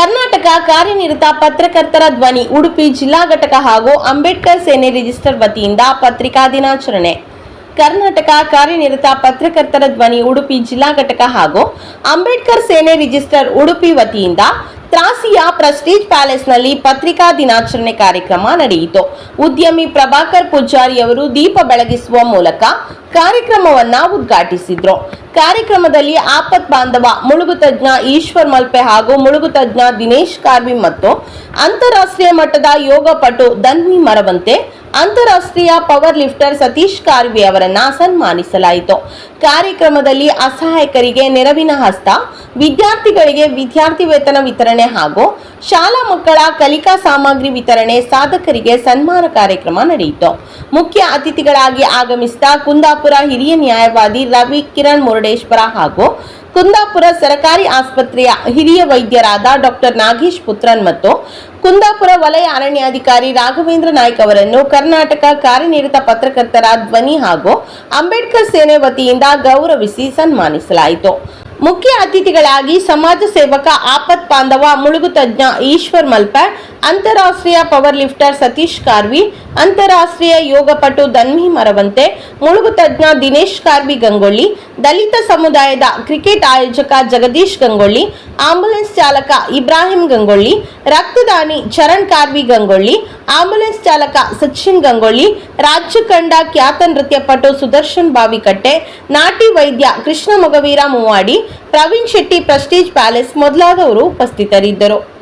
ಕರ್ನಾಟಕ ಕಾರ್ಯನಿರತ ಪತ್ರಕರ್ತರ ಧ್ವನಿ ಉಡುಪಿ ಜಿಲ್ಲಾ ಘಟಕ ಹಾಗೂ ಅಂಬೇಡ್ಕರ್ ಸೇನೆ ರಿಜಿಸ್ಟರ್ ವತಿಯಿಂದ ಪತ್ರಿಕಾ ದಿನಾಚರಣೆ. ಕರ್ನಾಟಕ ಕಾರ್ಯನಿರತ ಪತ್ರಕರ್ತರ ಧ್ವನಿ ಉಡುಪಿ ಜಿಲ್ಲಾ ಘಟಕ ಹಾಗೂ ಅಂಬೇಡ್ಕರ್ ಸೇನೆ ರಿಜಿಸ್ಟರ್ ಉಡುಪಿ ವತಿಯಿಂದ ತ್ರಾಸಿಯ ಪ್ರೆಸ್ಟೀಜ್ ಪ್ಯಾಲೇಸ್ನಲ್ಲಿ ಪತ್ರಿಕಾ ದಿನಾಚರಣೆ ಕಾರ್ಯಕ್ರಮ ನಡೆಯಿತು. ಉದ್ಯಮಿ ಪ್ರಭಾಕರ್ ಪೂಜಾರಿ ಅವರು ದೀಪ ಬೆಳಗಿಸುವ ಮೂಲಕ ಕಾರ್ಯಕ್ರಮವನ್ನ ಉದ್ಘಾಟಿಸಿದ್ರು. ಕಾರ್ಯಕ್ರಮದಲ್ಲಿ ಆಪತ್ ಬಾಂಧವ ಮುಳುಗು ತಜ್ಞ ಈಶ್ವರ್ ಮಲ್ಪೆ ಹಾಗೂ ಮುಳುಗು ತಜ್ಞ ದಿನೇಶ್ ಕಾರ್ವಿ ಮತ್ತು ಅಂತಾರಾಷ್ಟ್ರೀಯ ಮಟ್ಟದ ಯೋಗ ಪಟು ದನ್ವಿ ಮರವಂತೆ ಅಂತಾರಾಷ್ಟ್ರೀಯ ಪವರ್ ಲಿಫ್ಟರ್ ಸತೀಶ್ ಕಾರ್ವಿ ಅವರನ್ನ ಸನ್ಮಾನಿಸಲಾಯಿತು. ಕಾರ್ಯಕ್ರಮದಲ್ಲಿ ಅಸಹಾಯಕರಿಗೆ ನೆರವಿನ ಹಸ್ತ, ವಿದ್ಯಾರ್ಥಿಗಳಿಗೆ ವಿದ್ಯಾರ್ಥಿ ವೇತನ ವಿತರಣೆ ಹಾಗೂ ಶಾಲಾ ಮಕ್ಕಳ ಕಲಿಕಾ ಸಾಮಗ್ರಿ ವಿತರಣೆ ಸಾಧಕರಿಗೆ ಸನ್ಮಾನ ಕಾರ್ಯಕ್ರಮ ನಡೆಯಿತು. ಮುಖ್ಯ ಅತಿಥಿಗಳಾಗಿ ಆಗಮಿಸಿದ ಕುಂದಾಪುರ ಹಿರಿಯ ನ್ಯಾಯವಾದಿ ರವಿ ಕಿರಣ್ ಮುರುಡೇಶ್ವರ ಹಾಗೂ ಕುಂದಾಪುರ ಸರಕಾರಿ ಆಸ್ಪತ್ರೆಯ ಹಿರಿಯ ವೈದ್ಯರಾದ ಡಾಕ್ಟರ್ ನಾಗೇಶ್ ಪುತ್ರನ್ ಮತ್ತು ಕುಂದಾಪುರ ವಲಯ ಅರಣ್ಯಾಧಿಕಾರಿ ರಾಘವೇಂದ್ರ ನಾಯ್ಕ ಅವರನ್ನು ಕರ್ನಾಟಕ ಕಾರ್ಯನಿರತ ಪತ್ರಕರ್ತರ ಧ್ವನಿ ಹಾಗೂ ಅಂಬೇಡ್ಕರ್ ಸೇನೆ ವತಿಯಿಂದ ಗೌರವಿಸಿ ಸನ್ಮಾನಿಸಲಾಯಿತು. ಮುಖ್ಯ ಅತಿಥಿಗಳಾಗಿ ಸಮಾಜ ಸೇವಕ ಆಪತ್ ಪಾಂಧವ ಮುಳುಗು ತಜ್ಞ ಈಶ್ವರ್ ಮಲ್ಪೆ ಅಂತಾರಾಷ್ಟ್ರೀಯ ಪವರ್ ಲಿಫ್ಟರ್ ಸತೀಶ್ ಕಾರ್ವಿ, ಅಂತಾರಾಷ್ಟ್ರೀಯ ಯೋಗಪಟು ದನ್ಮಿ ಮರವಂತೆ ಮುಳುಗು ತಜ್ಞ ದಿನೇಶ್ ಕಾರ್ವಿ ಗಂಗೊಳ್ಳಿ, ದಲಿತ ಸಮುದಾಯದ ಕ್ರಿಕೆಟ್ ಆಯೋಜಕ ಜಗದೀಶ್ ಗಂಗೊಳ್ಳಿ, ಆಂಬುಲೆನ್ಸ್ ಚಾಲಕ ಇಬ್ರಾಹಿಂ ಗಂಗೊಳ್ಳಿ, ರಕ್ತದಾನಿ ಚರಣ್ ಕಾರ್ವಿ ಗಂಗೊಳ್ಳಿ, ಆಂಬುಲೆನ್ಸ್ ಚಾಲಕ ಸಚಿನ್ ಗಂಗೊಳ್ಳಿ, ರಾಜ್ಯ ಕಂಡ ಖ್ಯಾತ ನೃತ್ಯಪಟು ಸುದರ್ಶನ್ ಬಾವಿಕಟ್ಟೆ, ನಾಟಿ ವೈದ್ಯ ಕೃಷ್ಣ ಮೊಗವೀರ ಮೂವಾಡಿ ಪ್ರವೀಣ್ ಶೆಟ್ಟಿ ಪ್ರೆಸ್ಟೀಜ್ ಪ್ಯಾಲೇಸ್ ಮೊದಲಾದವರು ಉಪಸ್ಥಿತರಿದ್ದರು.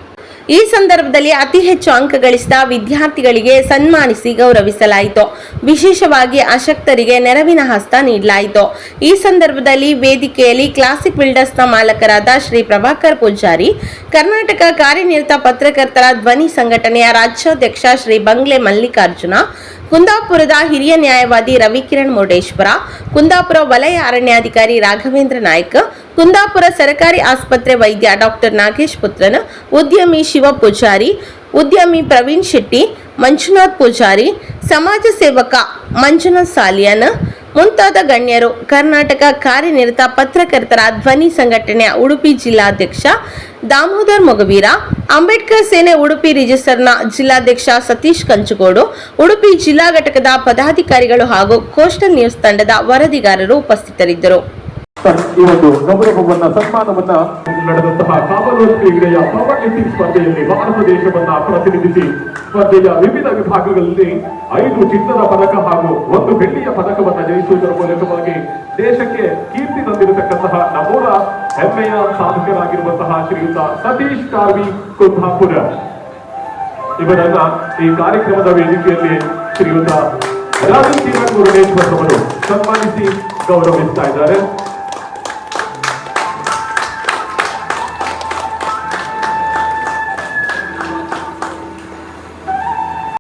ಈ ಸಂದರ್ಭದಲ್ಲಿ ಅತಿ ಹೆಚ್ಚು ಅಂಕ ಗಳಿಸಿದ ವಿದ್ಯಾರ್ಥಿಗಳಿಗೆ ಸನ್ಮಾನಿಸಿ ಗೌರವಿಸಲಾಯಿತು. ವಿಶೇಷವಾಗಿ ಅಶಕ್ತರಿಗೆ ನೆರವಿನ ಹಸ್ತ ನೀಡಲಾಯಿತು. ಈ ಸಂದರ್ಭದಲ್ಲಿ ವೇದಿಕೆಯಲ್ಲಿ ಕ್ಲಾಸಿಕ್ ಬಿಲ್ಡರ್ಸ್ನ ಮಾಲಕರಾದ ಶ್ರೀ ಪ್ರಭಾಕರ್ ಪೂಜಾರಿ, ಕರ್ನಾಟಕ ಕಾರ್ಯನಿರತ ಪತ್ರಕರ್ತರ ಧ್ವನಿ ಸಂಘಟನೆಯ ರಾಜ್ಯಾಧ್ಯಕ್ಷ ಶ್ರೀ ಬಂಗ್ಲೆ ಮಲ್ಲಿಕಾರ್ಜುನ ಕುಂದಾಪುರದ ಹಿರಿಯ ನ್ಯಾಯವಾದಿ ರವಿಕಿರಣ್ ಮುರುಡೇಶ್ವರ, ಕುಂದಾಪುರ ವಲಯ ಅರಣ್ಯಾಧಿಕಾರಿ ರಾಘವೇಂದ್ರ ನಾಯ್ಕ, ಕುಂದಾಪುರ ಸರ್ಕಾರಿ ಆಸ್ಪತ್ರೆ ವೈದ್ಯ ಡಾಕ್ಟರ್ ನಾಗೇಶ್ ಪುತ್ರನ, ಉದ್ಯಮಿ ಶಿವ ಪೂಜಾರಿ, ಉದ್ಯಮಿ ಪ್ರವೀಣ್ ಶೆಟ್ಟಿ, ಮಂಜುನಾಥ್ ಪೂಜಾರಿ, ಸಮಾಜ ಸೇವಕ ಮಂಜುನಾಥ್ ಸಾಲಿಯನ್ ಮುಂತಾದ ಗಣ್ಯರು ಕರ್ನಾಟಕ ಕಾರ್ಯನಿರತ ಪತ್ರಕರ್ತರ ಧ್ವನಿ ಸಂಘಟನೆಯ ಉಡುಪಿ ಜಿಲ್ಲಾಧ್ಯಕ್ಷ ದಾಮೋದರ್ ಮೊಗವೀರ, ಅಂಬೇಡ್ಕರ್ ಸೇನೆ ಉಡುಪಿ ರಿಜಿಸ್ಟರ್ನ ಜಿಲ್ಲಾಧ್ಯಕ್ಷ ಸತೀಶ್ ಕಂಚುಗೋಡು, ಉಡುಪಿ ಜಿಲ್ಲಾ ಘಟಕದ ಪದಾಧಿಕಾರಿಗಳು ಹಾಗೂ ಕೋಸ್ಟಲ್ ನ್ಯೂಸ್ ತಂಡದ ವರದಿಗಾರರು ಉಪಸ್ಥಿತರಿದ್ದರು. ಈ ಒಂದು ಗೌರವವನ್ನ ಸನ್ಮಾನವನ್ನ ನಡೆದಂತಹ ಕಾಮನ್ವೆಲ್ತ್ ಕ್ರೀಡೆಯ ಪವರ್ ಲಿಫ್ಟಿಂಗ್ ಸ್ಪರ್ಧೆಯಲ್ಲಿ ಭಾರತ ದೇಶವನ್ನ ಪ್ರತಿನಿಧಿಸಿ ಸ್ಪರ್ಧೆಯ ವಿವಿಧ ವಿಭಾಗಗಳಲ್ಲಿ ಐದು ಚಿನ್ನದ ಪದಕ ಹಾಗೂ ಒಂದು ಬೆಳ್ಳಿಯ ಪದಕವನ್ನ ಜಯಿಸುವುದರ ಮೂಲಕವಾಗಿ ದೇಶಕ್ಕೆ ಕೀರ್ತಿ ತಂದಿರತಕ್ಕಂತಹ ನಮೂರ ಹೆಮ್ಮೆಯ ಸಾಧಕರಾಗಿರುವಂತಹ ಶ್ರೀಯುತ ಸತೀಶ್ ಕಾರ್ವಿ ಕುಂದಾಪುರ. ಇವರನ್ನ ಈ ಕಾರ್ಯಕ್ರಮದ ವೇದಿಕೆಯಲ್ಲಿ ಶ್ರೀಯುತ ರಾಜಕೀಯ ಮುರುಡೇಶ್ವರ್ ಅವರು ಸನ್ಮಾನಿಸಿ ಗೌರವಿಸ್ತಾ ಇದ್ದಾರೆ.